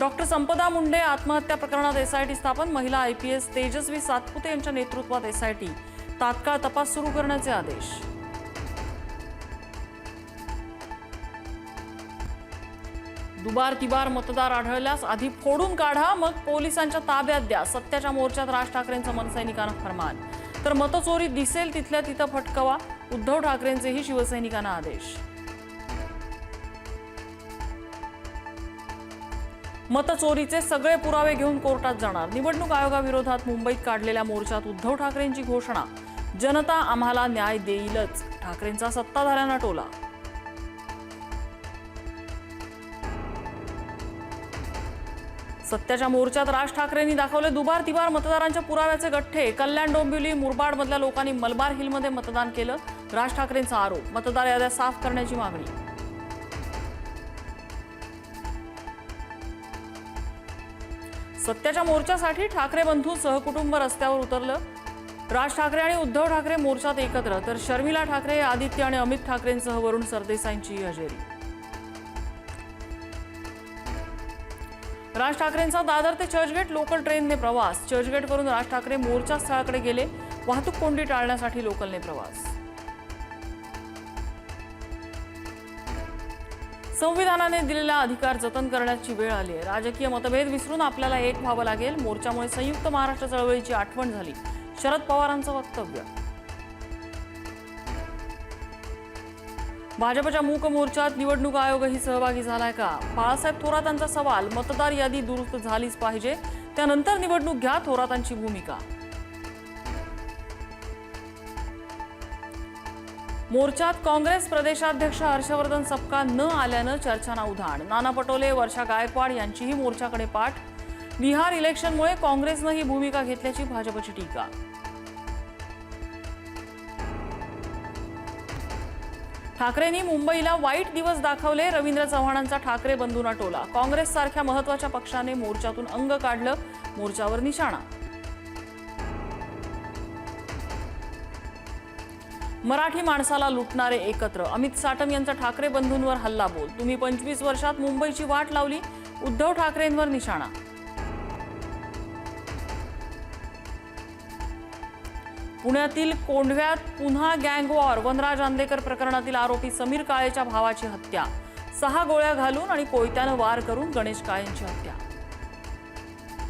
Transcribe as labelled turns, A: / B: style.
A: Doctor संपदा मुंडे आत्महत्या प्रकरणात SIT स्थापन. महिला I P S Tejaswi Satpute यांच्या नेतृत्वात एसआयटी तात्काळ तपास सुरू करण्याचे आदेश. दुबार तिबार मतदार आढळल्यास आधी फोडून काढा मग पोलिसांच्या ताब्यात द्या. सत्याच्या मोर्चात राज ठाकरेंचं मनसैनिकांना फरमान. तर मतचोरी दिसेल तिथल्या तिथं फटकवा. उद्धव ठाकरेंचेही शिवसैनिकांना आदेश. मतचोरीचे सगळे पुरावे घेऊन कोर्टात जाणार. निवडणूक आयोगाविरोधात मुंबईत काढलेल्या मोर्चात उद्धव ठाकरेंची घोषणा. जनता आम्हाला न्याय देईलच. ठाकरेंचा सत्ताधाऱ्यांना टोला. सत्याच्या मोर्चात राज ठाकरेंनी दाखवले दुबार तिबार मतदारांच्या पुराव्याचे गठ्ठे. कल्याण डोंबिवली मुरबाडमधल्या लोकांनी मलबार हिलमध्ये मतदान केलं. राज ठाकरेंचा आरोप. मतदार याद्या साफ करण्याची मागणी. सत्याच्या मोर्चासाठी ठाकरे बंधू सहकुटुंब रस्त्यावर उतरलं. राज ठाकरे आणि उद्धव ठाकरे मोर्चात एकत्र तर शर्मिला ठाकरे आदित्य आणि अमित ठाकरेंसह वरुण सरदेसाईंची हजेरी. राज ठाकरेंचा दादर ते चर्चगेट लोकल ट्रेनने प्रवास. चर्चगेटवरून राज ठाकरे मोर्चा स्थळाकडे गेले. वाहतूक कोंडी टाळण्यासाठी लोकलने प्रवास. संविधानाने दिलेला अधिकार जतन करण्याची वेळ आली आहे. राजकीय मतभेद विसरून आपल्याला एक व्हावं लागेल. मोर्चामुळे संयुक्त महाराष्ट्र चळवळीची आठवण झाली. शरद पवारांचं वक्तव्य. भाजपच्या मूक मोर्चात निवडणूक आयोगही सहभागी झालाय का? बाळासाहेब थोरातांचा सवाल मतदार यादी दुरुस्त झालीच पाहिजे. त्यानंतर निवडणूक घ्या थोरातांची भूमिका. मोर्चात काँग्रेस प्रदेशाध्यक्ष हर्षवर्धन सपका न आल्यानं चर्चांना उधाण. नाना पटोले वर्षा गायकवाड यांचीही मोर्चाकडे पाठ. बिहार इलेक्शनमुळे काँग्रेसनं ही भूमिका घेतल्याची भाजपची टीका. ठाकरेंनी मुंबईला वाईट दिवस दाखवले रवींद्र चव्हाणांचा ठाकरे बंधूंना टोला. काँग्रेससारख्या महत्त्वाच्या पक्षाने मोर्चातून अंग काढलं मोर्चावर निशाणा मराठी माणसाला लुटणारे एकत्र. अमित साटम यांचा ठाकरे बंधूंवर हल्लाबोल तुम्ही पंचवीस वर्षात मुंबईची वाट लावली उद्धव ठाकरेंवर निशाणा. पुण्यातील कोंढव्यात पुन्हा गँग वॉर. वनराज आंदेकर प्रकरणातील आरोपी समीर काळेच्या भावाची हत्या. सहा गोळ्या घालून आणि कोयत्यानं वार करून गणेश काळेंची हत्या.